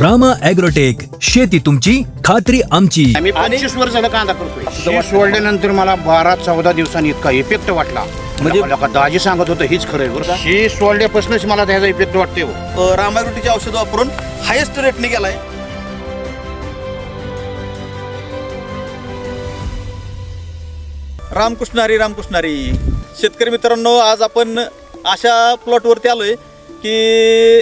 Rama agrotech शेती तुमची खात्री आमची. आम्ही पंचवीस वर्ष झालं कांदा करतोय. शी सोडल्यानंतर मला बारा चौदा दिवसांनी इतका इफेक्ट वाटला. म्हणजे- दाजी सांगत होतं हीच खरं आहे बरं का? सोडल्यापासूनच मला त्याचा इफेक्ट वाटते हो. औषध वापरून हायेस्ट रेटने गेलाय रामकृष्णारी रामकृष्णारी शेतकरी मित्रांनो आज आपण अशा प्लॉटवरती आलोय की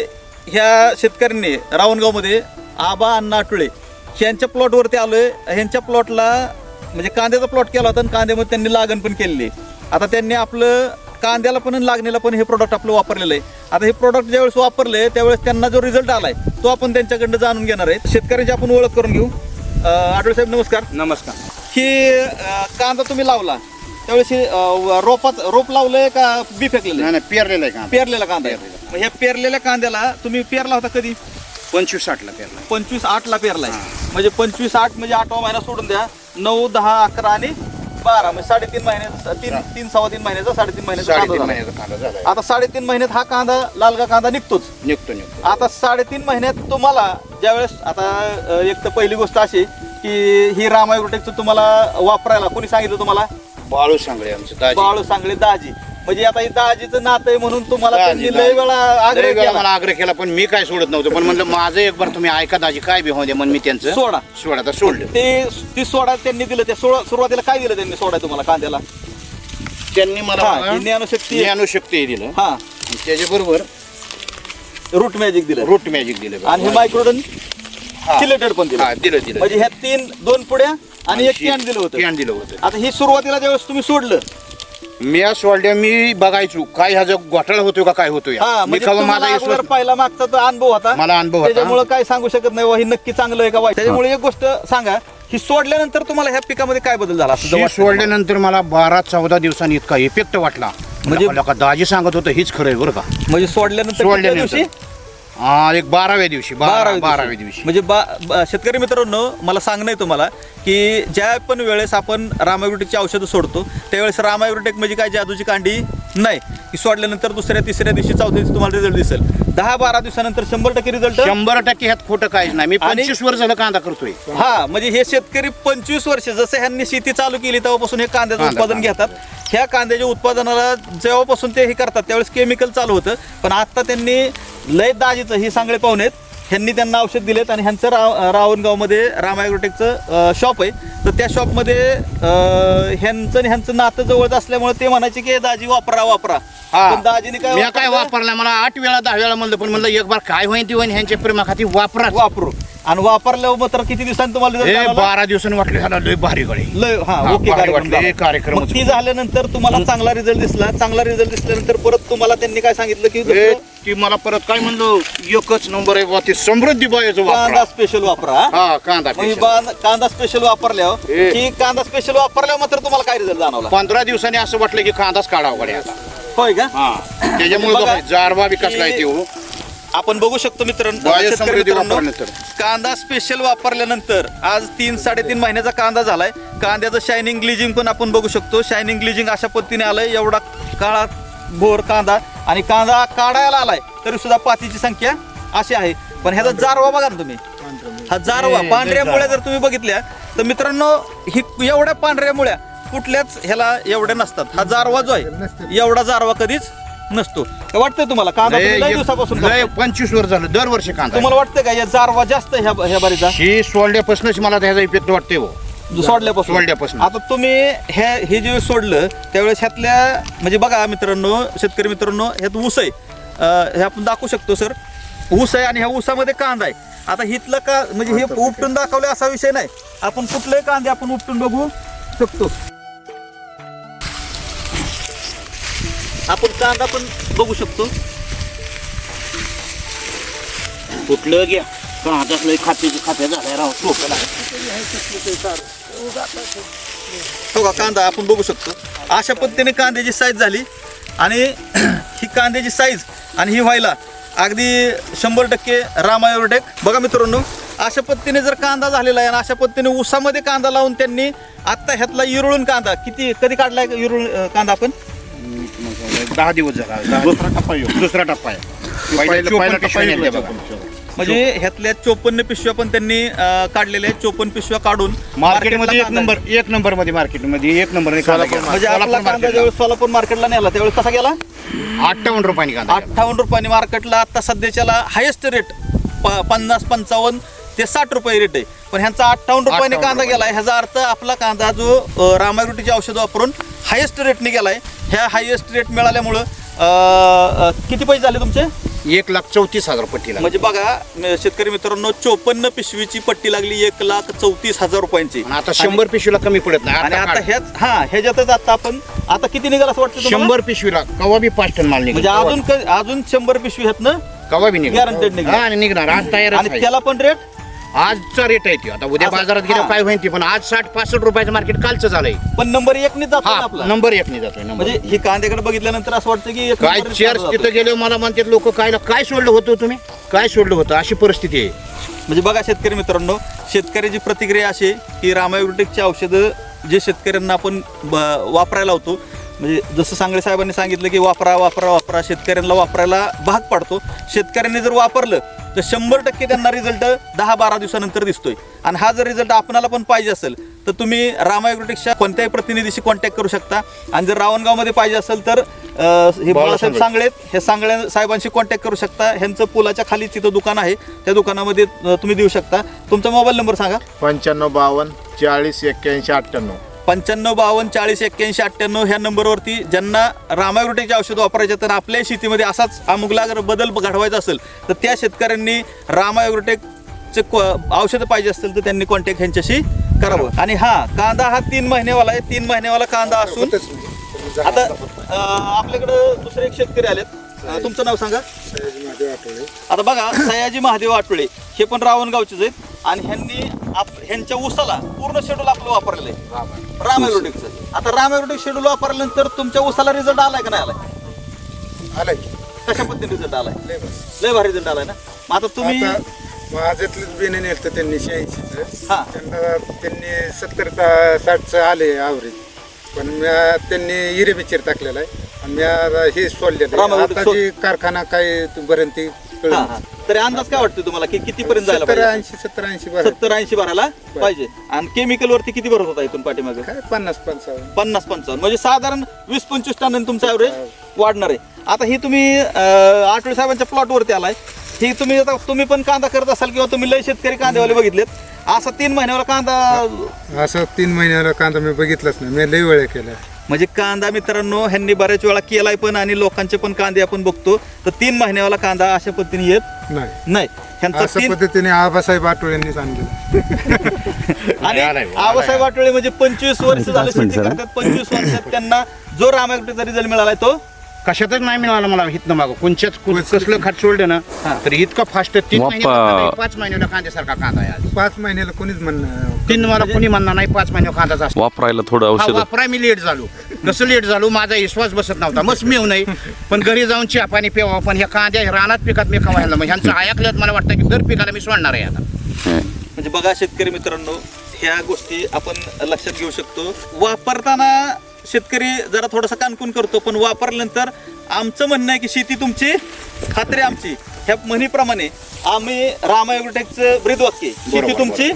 ह्या शेतकऱ्यांनी रावणगावमध्ये आबा अण्णा आटुळे ह्यांच्या प्लॉटवरती आलोय. ह्यांच्या प्लॉटला म्हणजे कांद्याचा प्लॉट केला होता आणि कांद्यामध्ये त्यांनी लागण पण केलेली आता त्यांनी आपलं कांद्याला पण लागणीला पण हे प्रोडक्ट आपलं वापरलेलं आहे. आता हे प्रोडक्ट ज्यावेळेस वापरले त्यावेळेस त्यांना जो रिझल्ट आलाय तो आपण त्यांच्याकडनं जाणून घेणार आहे. शेतकऱ्यांची आपण ओळख करून घेऊ. अं, आठवले साहेब नमस्कार. नमस्कार. की कांदा तुम्ही लावला. त्यावेळेस हे, अं, रोपात रोप लावलंय का बी फेकलेलं नाही नाही पेरलेलं आहे कांदा. पेरलेला कांदा आहे. मग ह्या पेरलेल्या कांद्याला तुम्ही पेरला होता कधी? पंचवीस साठला पेरला. पंचवीस आठ ला पेरलाय म्हणजे पंचवीस आठ म्हणजे आठवा महिना सोडून द्या. नऊ दहा अकरा आणि बारा. म्हणजे साडेतीन महिन्याचा तीन तीन सव्वा तीन महिन्याचा साडेतीन महिन्याचा कांदा साडेतीन झाला. महिन्याचा कांदा झाला आता साडेतीन महिन्यात हा कांदा लालगा कांदा निघतोच. निघतो निघतो. आता साडेतीन महिन्यात तुम्हाला ज्यावेळेस आता अ, एक तर पहिली गोष्ट अशी की ही रामायग्रोटेकचं तुम्हाला वापरायला कोणी सांगितलं तुम्हाला? बाळू सांगळे आमचं दाजी. बाळू सांगले दाजी. म्हणजे आता ही दाजीचं नातं आहे म्हणून तुम्हाला दाजी, त्यांनी लय दाजी. वेळा आग्रह वेळा केला. मला आग्रह केला पण मी काय सोडत नव्हतं. पण म्हणलं माझं एक बार तुम्ही ऐका दाजी काय बी होऊ दे म्हणून मी त्यांचं सोडा. सोडा तर सोडलं. ते ती सोडा त्यांनी दिलं त्या सोडा सुरुवातीला काय दिलं त्यांनी सोडा तुम्हाला कांद्याला? त्यांनी मला हा, बघा, ही ज्ञानशक्ती ज्ञानशक्ती दिलं. हा. त्याच्याबरोबर रूट मॅजिक दिलं. रूट मॅजिक दिलं. आणि हे मायक्रोडन. चिलेटेड पण हा दिलं दिलं. दिलं म्हणजे ह्या तीन दोन पुड्या आणि एक कॅन दिलं होतं. कॅन दिलं होतं. आता ही सुरुवातीला ज्यावेळेस तुम्ही सोडलं. मी आज सोडल्या मी बघायचो काय ह्याचा घोटाळा होतोय का काय होतोय. हा मी म्हणजे खबर तुम्हाला माझा अगोदर विश्वास पहिला मागचा तो अनुभव होता. मला अनुभव होता. त्याच्यामुळे काय सांगू शकत नाही वा हे नक्की चांगलं आहे का वाईट. त्याच्यामुळे एक गोष्ट सांगा ही सोडल्यानंतर तुम्हाला ह्या पिकामध्ये काय बदल झाला? असं शी वाटतं तुम्हाला? सोडल्यानंतर मला बारा चौदा दिवसांनी इतका इफेक्ट वाटला. म्हणजे- म्हणजे दाजी सांगत होतं हीच खरं आहे बरं का. म्हणजे सोडल्यानंतर सोडल्यानंतर. दिवशी? हा एक बाराव्या दिवशी बारा बाराव्या बाराव्या दिवशी. म्हणजे बा- बा- शेतकरी मित्रांनो मला सांगणं आहे तुम्हाला की ज्या पण वेळेस आपण रामायग्रोटेकची औषधं सोडतो त्यावेळेस रामायग्रोटेक म्हणजे काय जादूची कांडी नाही. की सोडल्यानंतर दुसऱ्या तिसऱ्या दिवशी चौथ्या दिवशी तुम्हाला रिझल्ट दिसेल. दहा बारा दिवसानंतर शंभर टक्के रिझल्ट शंभर टक्के ह्यात खोटं काहीच नाही. मी आणि- पंचवीस वर्ष झालं कांदा करतोय. हा म्हणजे हे शेतकरी पंचवीस वर्ष जसं ह्यांनी शेती चालू केली तेव्हापासून हे कांद्याचं कांदा, उत्पादन कांदा. घेतात. ह्या कांद्याच्या उत्पादनाला जेव्हापासून ते हे करतात त्यावेळेस केमिकल चालू होतं. पण आता त्यांनी लय दाजीचं ही सांगळे पाहुणे आहेत ह्यांनी त्यांना औषध दिलेत आणि ह्यांचं राव रावणगावमध्ये राम ॲग्रोटेकचं शॉप आहे. तर त्या शॉपमध्ये ह्यांचं आणि ह्यांचं नातं जवळच असल्यामुळे ते म्हणायचे की "हे दाजी वापरा वापरा. हा. पण दाजीने काय मी काय? वापरला? मला आठ वेळा दहा वेळा म्हणलं पण म्हणलं एक बार काय होईन ती होईन ह्यांच्या प्रेमाखाती वापरा वापरू. आणि वापरल्यावर मात्र किती दिवसांनी तुम्हाला result हे आला? बारा दिवसांनी वाटले ह्याला लय भारी गळे. लय हा हा, ओके भारी कार्यक्रम वाटले, झाला. कार्यक्रमच मग ती. झाल्यानंतर तुम्हाला चांगला रिझल्ट दिसला. चांगला रिझल्ट दिसल्यानंतर परत तुम्हाला त्यांनी काय सांगितलं की दुसरं ती मला परत काय म्हणलो? एकच नंबर आहे बा ते समृद्धी बायाचं कांदा वापरा स्पेशल वापरा. हा कांदा मग ही special. बां- कांदा स्पेशल वापरल्यावर हे. की कांदा स्पेशल वापरल्यावर मात्र तुम्हाला काय रिझल्ट जाणवला? पंधरा दिवसांनी असं वाटलं की कांदाच काढावा कडे आता होय का? हा. त्याच्यामुळे बघा, जारवा विकास की- काय ते हो. आपण बघू शकतो मित्रांनो शेतकरी. कांदा स्पेशल वापरल्यानंतर आज तीन साडेतीन महिन्याचा कांदा झालाय. कांद्याचं शायनिंग ग्लिजिंग पण आपण बघू शकतो. शायनिंग ग्लिजिंग अशा पद्धतीने आलंय. एवढा काळा भोर कांदा आणि कांदा काढायला आलाय तरी सुद्धा पातीची संख्या अशी आहे. पण ह्याचा जारवा बघा ना तुम्ही. हा जारवा पांढऱ्या मुळ्या जर तुम्ही बघितल्या तर मित्रांनो ही एवढ्या पांढऱ्या मुळ्या कुठल्याच ह्याला एवढ्या नसतात. हा जारवा जो आहे एवढा जारवा कधीच नसतो. काय वाटतंय तुम्हाला? कांदा तुम्ही लय दिवसापासून करताय. पंचवीस वर्ष झालं दरवर्षी कांदा तुम्हाला वाटतं का? या जारवा जास्त ह्या ह्या बारीचा? ही सोडल्यापासूनच मला त्याचा इफेक्ट वाटते हो. सोडल्यापासून? सोडल्यापासून. आता तुम्ही हे हे जे सोडलं त्यावेळेस ह्यातल्या म्हणजे बघा मित्रांनो शेतकरी मित्रांनो ह्यात ऊस आहे. अं, हे आपण दाखवू शकतो सर. ऊस आहे आणि ह्या ऊसामध्ये कांदा आहे. आता हिथलं का म्हणजे हे उपटून दाखवले असा विषय नाही. आपण कुठले कांदे आपण उपटून बघू शकतो. आपण कांदा पण बघू शकतो. कुठलं घ्या कांदाच लय खात्याची खात्या झालाय राव टोपला हो का कांदा आपण बघू शकतो. अशा पद्धतीने कांद्याची साईज झाली आणि ही कांद्याची साईज आणि ही व्हायला अगदी शंभर टक्के रामायोटेक बघा मित्रांनो अशा पद्धतीने जर कांदा झालेला आहे आणि अशा पद्धतीने ऊसामध्ये कांदा लावून त्यांनी आत्ता ह्यातला इरुळून कांदा किती कधी काढलाय इरुळ अं, कांदा आपण? दहा दिवस झाला. दुसरा टप्पा दुसरा टप्पा आहे. पहिला- पहिला टप्पा. म्हणजे ह्यातल्या चोपन्न पिशव्या पण त्यांनी अं, काढलेल्या आहेत. चोपन्न पिशव्या काढून मार्केटमध्ये एक नंबर एक नंबरमध्ये मार्केटमध्ये एक नंबर म्हणजे आपला कांदा ज्यावेळेस सोलापूर मार्केटला नेला त्यावेळेस कसा गेला? अठ्ठावन्न रुपयाने कांदा गेला. अठ्ठावन्न रुपयाने मार्केटला आता सध्याच्याला हायेस्ट रेट पन्नास पंचावन्न ते साठ रुपये रेट आहे. पण ह्यांचा अठ्ठावन्न रुपयाने 58 कांदा गेलाय. ह्याचा अर्थ आपला कांदा जो रामायग्रोटीचे औषध वापरून हायेस्ट रेटने गेलाय. ह्या हायेस्ट रेट मिळाल्यामुळं अं, अं, किती पैसे झाले तुमचे? एक लाख चौतीस हजार पट्टीला. म्हणजे बघा म- शेतकरी मित्रांनो चोपन्न पिशवीची पट्टी लागली एक लाख चौतीस हजार रुपयांची. आणि आता शंभर पिशवीला कमी पडत नाही. आणि आता आता काढ. ह्याच हा ह्याच्यातच आता आपण आता किती निघाल असं वाटतं तुम्हाला? शंभर पिशवीला कवा बी पाच टन माल म्हणजे अजून क- अजून शंभर पिशवी आहेत ना? कवा बी निघेल. Guaranteed निघेल. हा आणि निघणार. आज तयार आणि त्याला पण रेट आजचा रेट आहे ती आता उद्या बाजारात गेल्या हा. काय होईल ती पण? आज साठ पासष्ट रुपयाचं मार्केट कालचं झालंय. पण नंबर एक ने जातो ना हा आपला. नंबर एक नाही जातोय म्हणजे ही कांद्याकडे बघितल्यानंतर असं वाटतं की एक काय नंबर तिथं. गेले मला म्हणतात लोक काय काय सोडलं होतं तुम्ही? काय सोडलं होतं? अशी परिस्थिती आहे. म्हणजे बघा शेतकरी मित्रांनो शेतकऱ्याची प्रतिक्रिया अशी आहे की रामायोटिकची औषधं जे शेतकऱ्यांना आपण ब- वापरायला होतो म्हणजे जसं सांगळे साहेबांनी सांगितलं की वापरा वापरा वापरा शेतकऱ्यांना वापरायला भाग पाडतो. शेतकऱ्यांनी जर वापरलं तर शंभर टक्के त्यांना रिझल्ट दहा बारा दिवसानंतर दिसतोय. आणि हा जर रिझल्ट आपणाला पण पाहिजे असेल तर तुम्ही रामायोटिकच्या कोणत्याही प्रतिनिधीशी कॉन्टॅक्ट करू शकता. आणि जर रावणगावमध्ये पाहिजे असेल तर हे बाळासाहेब सांगळे. सांगळेत हे सांगळे साहेबांशी कॉन्टॅक्ट करू शकता. ह्यांचं पुलाच्या खाली तिथं दुकान आहे. त्या दुकानामध्ये तुम्ही देऊ शकता. तुमचा मोबाईल नंबर सांगा. पंच्याण्णव बावन्न चाळीस एक्क्याऐंशी अठ्ठ्याण्णव. पंच्याण्णव बावन्न चाळीस एक्क्याऐंशी अठ्ठ्याण्णव ह्या नंबरवरती ज्यांना रामायग्रोटेचे औषध वापरायचे तर आपल्या शेतीमध्ये असाच अमुगलागर बदल घडवायचा असेल तर त्या शेतकऱ्यांनी रामायग्रोटेकचे औषधं पाहिजे असतील तर त्यांनी कॉन्टॅक्ट ह्यांच्याशी करावं. आणि हा कांदा हा तीन महिन्यावाला आहे तीन महिन्यावाला कांदा असून आता आपल्याकडं दुसरे एक शेतकरी आलेत. तुमचं नाव सांगा. आता बघा सयाजी महादेव आठवळे हे पण रावणगावचेच आहेत. आणि ह्यांनी आप- ह्यांच्या उसाला पूर्ण शेड्यूल आपलं वापरलेलं आहे. राम ॲग्रोटेकचं आता राम ॲग्रोटेक शेड्यूल वापरल्यानंतर तुमच्या उसाला रिझल्ट आलाय का नाही आलाय? आलाय कशा पद्धतीने रिझल्ट आलाय? लय भारी. रिझल्ट आलाय ना? मग आता तुम्ही आता माझ्यातलंच बिने नेलं त्यांनी शहाऐंशीच. हा. त्यांना त्यांनी सत्तर साठचं आले आवरेज पण म्या त्यांनी हिरे बिचेर टाकलेला आहे. आणि म्या हे सोडलेलं आहे. आता सोड- जी कारखाना काय पर्यंत ती हा, हा. तरी अंदाज काय वाटतो तुम्हाला? की कितीपर्यंत जायला सत्तर पाहिजे ऐंशी सत्तर ऐंशी बरं सत्तर ऐंशी भरायला पाहिजे. आणि केमिकल वरती किती भरत होता इथून पाठीमागे? काय पन्नास पंचावन्न. पन्नास पंचावन्न. म्हणजे साधारण वीस पंचवीस टन तुमचं ॲव्हरेज वाढणार आहे. आता ही तुम्ही अं, आठवले साहेबांच्या प्लॉटवरती आलाय. ही तुम्ही आता तुम्ही पण कांदा करत असाल किंवा तुम्ही लय शेतकरी कांदेवाले बघितलेत. असा तीन महिन्यावर कांदा असं तीन महिन्याला कांदा मी बघितलाच नाही. मी लई वेळा केला म्हणजे कांदा मित्रांनो ह्यांनी बऱ्याच वेळा केलाय पण आणि लोकांचे पण कांदे आपण बघतो तर तीन महिन्यावाला कांदा अशा पद्धतीने येत नाही. नाही. ह्यांचा अशा तीन पद्धतीने आबासाहेब आठवड्यांनी सांगितलं आणि. आबासाहेब आठवले म्हणजे पंचवीस वर्ष झालं शेती करतात पंचवीस वर्षात त्यांना जो रामायग्रोटेचा रिझल्ट मिळालाय तो कशातच नाही मिळाला मला हितनं मागं. कोणच्याच कोण- कसलं खत सोडलं ना. तर इतकं फास्ट तीन कांदा आहे, पाच महिन्याला कांद्यासारखा कांदा आहे आज. पाच महिन्याला कोणीच म्हणणं तीन मला कोणी म्हणणार नाही पाच महिन्याला कांदाचा असतो. वापरायला थोडं हा औषध. वापराय मी लेट झालो. कसं लेट झालो माझा विश्वास बसत नव्हता. मस्त मी नाही. पण घरी जाऊन चहा पाणी पेवा पण ह्या कांद्या रानात पिकात मी खवायला मग ह्यांचं ऐकल्यात मला वाटतं की दर पिकाला मी सोडणार आहे आता. म्हणजे बघा शेतकरी मित्रांनो ह्या गोष्टी आपण लक्षात घेऊ शकतो. वापरताना शेतकरी जरा थोडासा कानकून करतो पण वापरल्यानंतर आमचं म्हणणं आहे की शेती तुमची खात्री आमची ह्या म्हणीप्रमाणे आम्ही रामायोटेकचं ब्रीद वाक्य आहे. शेती तुमची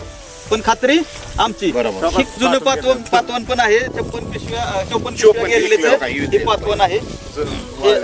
पण खात्री आमची बरोबर. जुनं पातवन पातवन पण आहे छप्पन पिशव्या चोपन्न पिशव्या विकले. पातवन आहे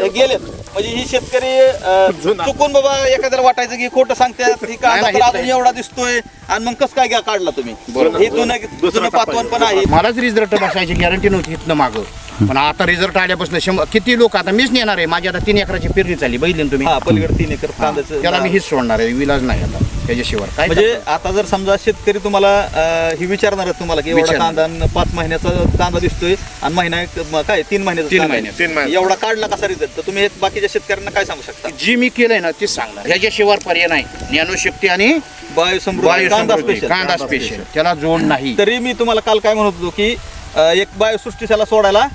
गेलेत म्हणजे ही शेतकरी अं, चुकून बाबा एखाद्याला वाटायचं की खोटं सांगतात ही कांदा नाही, तर नाही, अजून. एवढा दिसतोय? आणि मग कसं काय घ्या काढला तुम्ही? बरोबर. हे जुनं जुनं पातवन पण आहे. मलाच रिझल्ट बसायची गॅरंटी नव्हती इथनं मागं. पण आता रिझल्ट आल्यापासून शंभर किती लोक आता मीच नेणार आहे? माझी आता तीन एकराची पेरणी चालली बघितली ना तुम्ही? हा पलीकडे तीन एकर त्याला मी कांद्याचं हीच सोडणार आहे. विलाज नाही आता. त्याच्याशिवाय. काय म्हणजे आता जर समजा शेतकरी तुम्हाला अं, ही विचारणार आहेत तुम्हाला की एवढा विचारणार. कांदा पाच महिन्याचा कांदा दिसतोय आणि महिना एक- म- काय तीन महिन्याचा तीन कांदा आहे. महिने, तीन महिने. एवढा काढला कसा रिझल्ट तर तुम्ही हे बाकीच्या शेतकऱ्यांना काय सांगू शकता? जी मी केलंय ना तीच सांगणार. ह्याच्याशिवाय पर्याय नाही. ज्ञानशक्ती आणि बायो समृद्धी वायू कांदा समृद्धी, स्पेशल कांदा स्पेशल त्याला जोड नाही. तरी मी तुम्हाला काल काय म्हणत होतो की अं, एक बायोसृष्टी त्याला सोडायला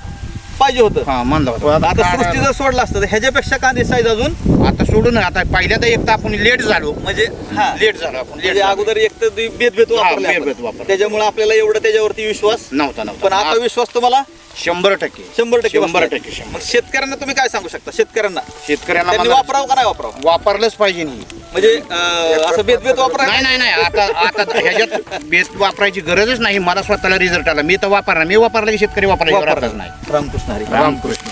पाहिजे होतं. हा म्हणलं होतं. आता सृष्टी जर सोडलं असतं तर ह्याच्यापेक्षा कांदे साईज अजून आता सोडून आता पहिल्यांदा एकदा आपण लेट झालो. म्हणजे हा. लेट झालो आपण लेट म्हणजे अगोदर एक तर हा, वापरले आपण. बेत वापरले. त्याच्यामुळे आपल्याला एवढं त्याच्यावरती विश्वास नव्हता पण नव्हता आता विश्वास तुम्हाला शंभर टक्के. शंभर टक्के शंभर बसलाय. टक्के शंभर मग शेतकऱ्यांना तुम्ही काय सांगू शकता? शेतकऱ्यांना. शेतकऱ्यांना त्यांनी मला वापरावं का नाही वापरावं? वापरलंच पाहिजे नाही. म्हणजे अं, असं बेत बेत वापरा नाही नाही नाही. आता आता ह्याच्यात बेत वापरायची गरजच नाही. मला स्वतःला रिझल्ट आला. मी तर वापरणार. मी वापरला की शेतकरी वापरायची गरजच नाही. रामकृष्ण. हरी रामकृष्ण